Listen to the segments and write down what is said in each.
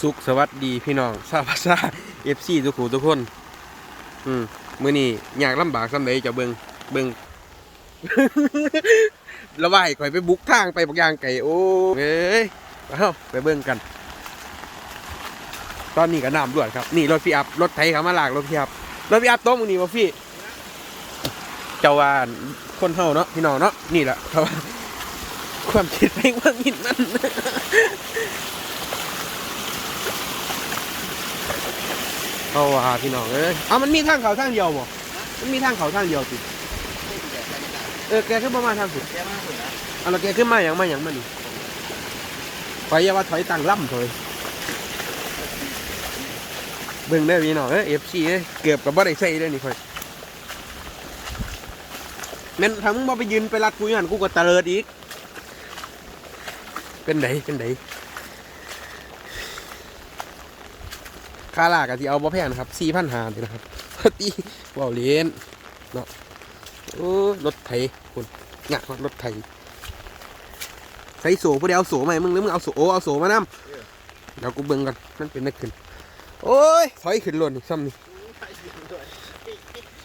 สุขสวัสดีพี่น้องชาวภาษาเอฟซีทุกผู้ทุกคน อืมมือนี้อยากลำบากสำใดจะเบิงเบิงแล้วว่าให้ข่อยไปบุกทางไปบักยางไก่โอ้เอ้ยเอ้าไปเบิงกัน ตอนนี้ก็น้ำรวดครับ นี่รถพี่อัพรถไถเขามาลากรถพี่อัพรถพี่อัพโต๊ะมึงนี่บ่พี่ เจ้าว่าคนเฮาเนาะพี่น้องเนาะนี่แหละความคิดไปความคิดมัน เอาว่าพี่น้องเอ้ยเอามันมีทางเขาทางเดียวบ่มันมีทางเขาทางเดียวสิเออแกขึ้นประมาณทางสุดเอาล้วแกขึ้นมาอย่างมาอย่างมานี่ไปอย่าว่าถอยต่างล่ำถอยเบิ่งได้พี่น้องเอ้ยเอฟซีเอ้ยเกือบกับบ่ได้ใส่เลยนี่ค่อยแม่นถ้ามึงบ่ไปยืนไปรัดกูอยู่หันกูก็ตะเลิดอีก เป็นไดเป็นได ค่าลากะที่เอาบ่แพงนะครับสี่พันหาเลยนะครับตีว่าวเลียนเนาะโอ้รถไถคุณงะรถไถใส่โสผู้ใดเอาโสมาให้มึงหรือมึงเอาโสโอ้เอาโสมานำเดี๋ยวกูเบิ่งกันมันเป็นนักขึ้น โอ้ยถอยขึ้นรถนี่ซ้ำนี่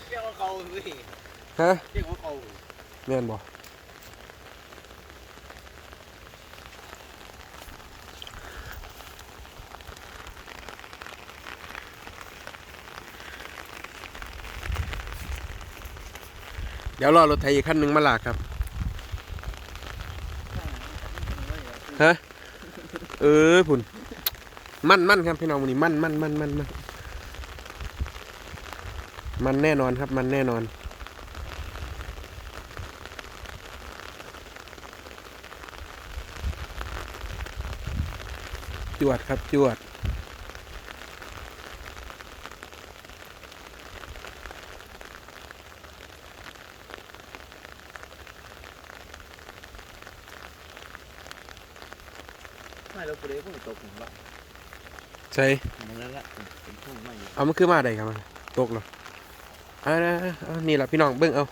เรียกว่าเขาสิฮะเรียกว่าเขาแม่นบ่ เดี๋ยวรอรถไถอีกคันหนึ่งมาลากครับ ฮะ เออพุ่นมั่นมั่นครับพี่น้องวันนี้มั่นมั่นมั่นมั่นมั่นมันแน่นอนครับ มันแน่นอน จวดครับจวด ไม่เราไปเลยพวกตกหนึ่งวะใช่มันนั่นและเป็นพวกไม่อยู่เอามันคือมาได้ครับมันตกเหรออ่านี่แหละพี่น้องเบิ้งเอา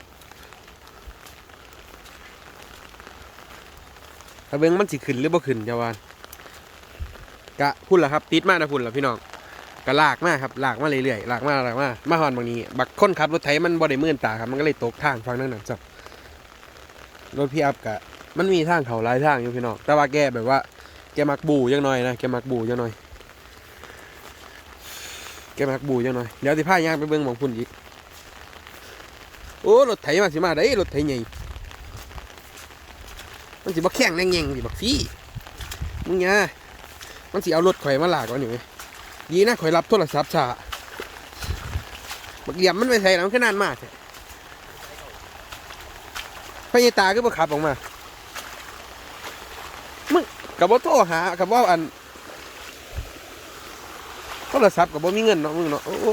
ถ้าเบิ้งมันสิขึ้นหรือบ่ขึ้นจาวานกะพุ่นละครับติดมากนะพุ่นละพี่น้องกะลากมากครับลากมาเรื่อยๆลากมาลากมามาหอนบางนี้ บักค้นขับรถไถมันบ่ได้มื่นตาครับมันก็เลยตกทางฟังนั่นน่ะจับรถพี่อัพกะ มันมีทางเขาหลายทางอยู่พี่น้องแต่ว่าแกแบบว่า แกมักบูยังหน้อยนะแกมักบูยังหน้อยแกมักบูจังหน่อยเดี๋ยวสิพายางไปเบิ่งหมองพุ่นอีกโอ้รถไถมาสิมาได้รถไถใหญ่มันสิบ่แข็งแรงแงสิบักฟี่มึงเนี่ยมันสิเอารถข่อยมาลากก่อนนี่เว้ยดีนะข่อยรับโทรศัพท์ช้าบักเหลี่ยมมันไปใส่แล้วมันขนานมากแท้พญาตาก็บ่ขับออกมา กับบ่าโทรหากับว่าอันโทรศัพท์กับบ่ามีเงินเนาะมึงเนาะโอ้ห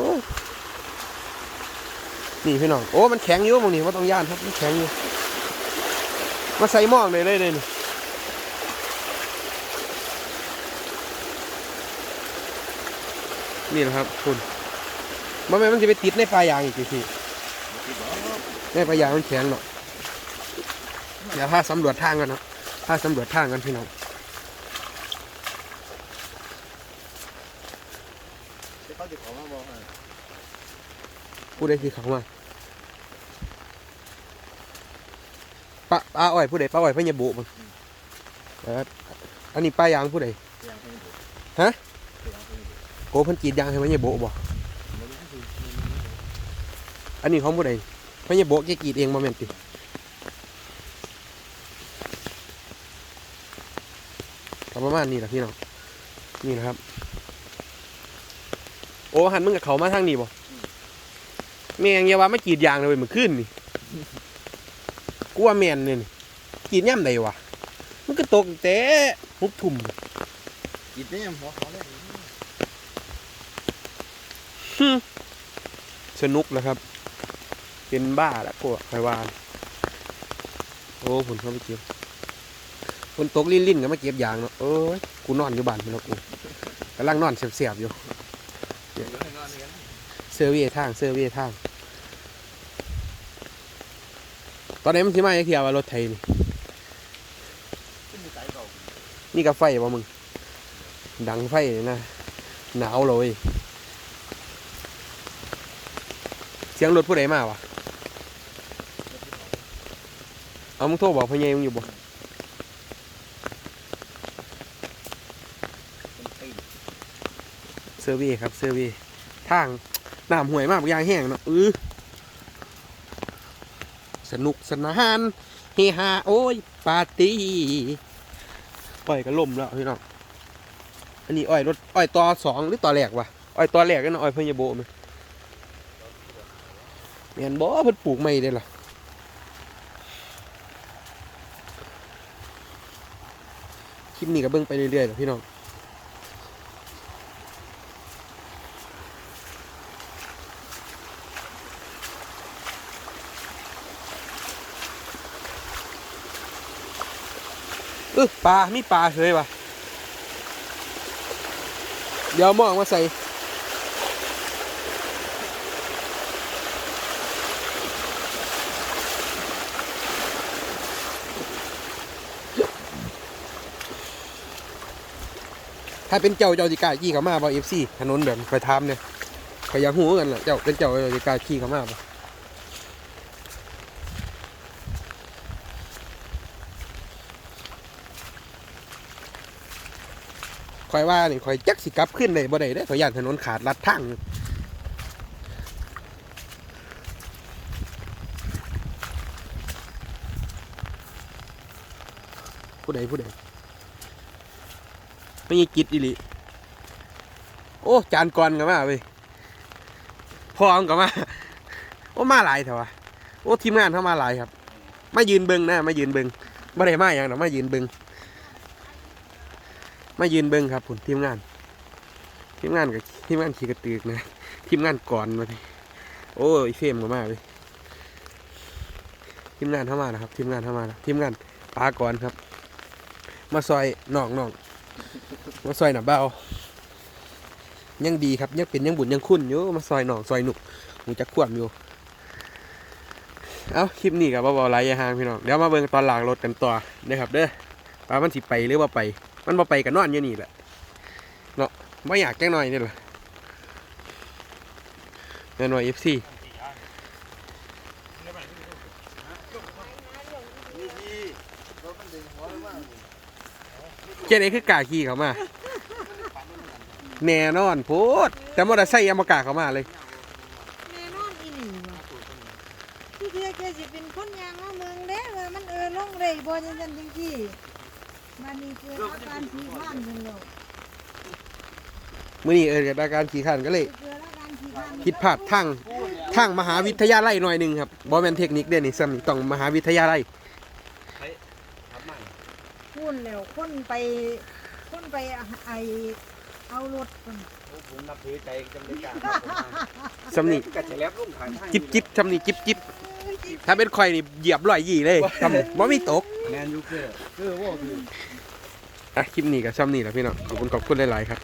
นี่พี่น้องโอ้มันแข็งอยู่มึงนี่ว่าต้องย่านครับมันแข็งอยู่มาใส่หม้อเลยเลยเลยนี่นี่นะครับคุณมันไม่มันจะไปติดในปลายยางอีกทีพี่ในปลายยางมันแข็งเนาะเดี๋ยวพาสำรวจทางกันเนาะพาสำรวจทางกันพี่น้อง เขาจะขอมาบอกให้ผู้ใดคือเขามาป้าป้าอ้อยผู้ใดป้าอ้อยพญาบุมันเอออันนี้ป้ายางผู้ใดเสียงให้ดูฮะโกเพันกรีดยางให้พญาบุบ่มันไม่คืออันนี้ของผู้ใดพญาบุแกกรีดเองมาแม่นติประมาณนี้แหละพี่น้องนี่นะครับ โอ้หันมึงกับเขามาทางนี้บ่แม่งอย่าว่าไม่กรีดยางเลยเว้ยมันขึ้นนี่กูว่าแม่นเนี่ยนี่กรีดย่ำใดวะมันก็ตกแต่หุบทุ่มกินได้ยังหัวเขาได้สนุกแล้วครับ เป็นบ้าแล้วกูไปวานโอ้ผลเขาไปเก็บฝนตกลิ้นลิ้นๆก็มาเก็บยางเนาะเอ้ยกูนอนอยู่บ้านพี่น้องกูกำลังนอนเสียบๆอยู่ เซอร์เวียทางเซอร์เวียทาง ตอนนี้มันสิมาไอ้เทียวว่ารถไทยนี่นี่กับไฟบ่มึง ดังไฟเลยนะ หนาวเลย เสียงรถผู้ใดมาวะเอามึงโทรบอกพ่อใหญ่มึงอยู่บ่เซอร์วีครับเซอร์วี ทางน้ำห่วยมากยางแห้งเนาะอือสนุกสนานเฮฮาโอ้ยปาร์ตี้อ้อยก็ล่มแล้วพี่น้องอันนี้อ้อยรถอ้อยต่อสองหรือต่อแรกวะอ้อยต่อแรกกันเนาะอ้อยพญโบไหมแม่นบ่เพิ่นปลูกไม่ได้ล่ะคลิปนี้ก็เบิ่งไปเรื่อยๆหละพี่น้อง ออปลามีปลาเคยวะเดี๋ยวมองมาใส่ถ้าเป็นเจ้าเจ้าจิกาขี่เขามาบ่เอฟซีถนนแบบไปทำเนี่ยก็อยากหูกันแหละเจ้าเป็นเจ้าเจ้าจิกาขี่เขามาบ่ คอยว่านี่คอยจักสิกลับขึ้นเลยบ่ได้เด้ขอยย่านถนนขาดลัดทางผู้ใดผู้ใดไม่มีกิดอีหลีโอ้ จานกรกับมาเว้ยพร้อมกับมาโอ้มาหลายเถอะวะโอ้ทีมงานเข้ามาหลายครับ มายืนเบิงนะมายืนเบิงไม่ได้มาอย่างหรอกมายืนเบิง มายืนเบิงครับผุนทีมงาน ทีมงานกับทีมงานขี่กระตือกนะทีมงานก่อนมาดิโอ้ยเฟมกับมากเว้ยทีมงานเข้ามาแล้วครับ ทีมงานเข้ามาแล้วทีมงานปลาก่อนครับ มาซอยน้องน้องมาซอยหน่ะเบายังดีครับยังเป็นยังบุญยังคุ้นอยู่มาซอยหน่องซอยหนุกหูจะขวมอยู่เอาคลิปนี้กับเบาๆไรยาหางพี่น้องเดี๋ยวมาเบิ่งตอนหลังรถกันต่อนะครับเด้อว่ามันสิไปหรือว่าไป มันบ่ไปกันนอนอยู่นี่แหละเนาะไม่อยากแกล้งหน่อยนี่แหละแน่นอนเอฟซีเลยว่าเจนี่คือกาขี่เขามาแน่นอนโพดแต่มอเตอร์ไซค์ยังมากาเขามาเลยแน่นอนอีหลีว่ะที่เพื่อแกสิเป็นคนยางเอาเมืองเด้ว่ามันเออลงเลยบ่จังซั่นจังซี่ มันนี่เกิดอาการขี้ข้านจังเลยมื่อนี้เออเกิดอาการขี่ขันก็เลยเกิดอาการขี้ข้านผิดพลาดทางทางมหาวิทยาลัยหน่อยหนึ่งครับบอแมนเทคนิคเด่นนี่ซ้ำนี่ต้องมหาวิทยาลัยครับมันพูนแล้วคนไปคนไปไอเอารถพุ่นผมนับถือใจจำเลยการซ้ำนี่กัดจะแล้วลุ่มขายทางจิบจิบซ้ำนี่จิบจิบ ถ้าเป็นข่อยนี่เหยียบร้อยยี่เลยซ้ำบ่มีตก แมนยูคือคือว่าคืออะคลิปนี้กับซ้ำนี่แหละพี่น้องขอบคุณขอบคุณหลายๆครับ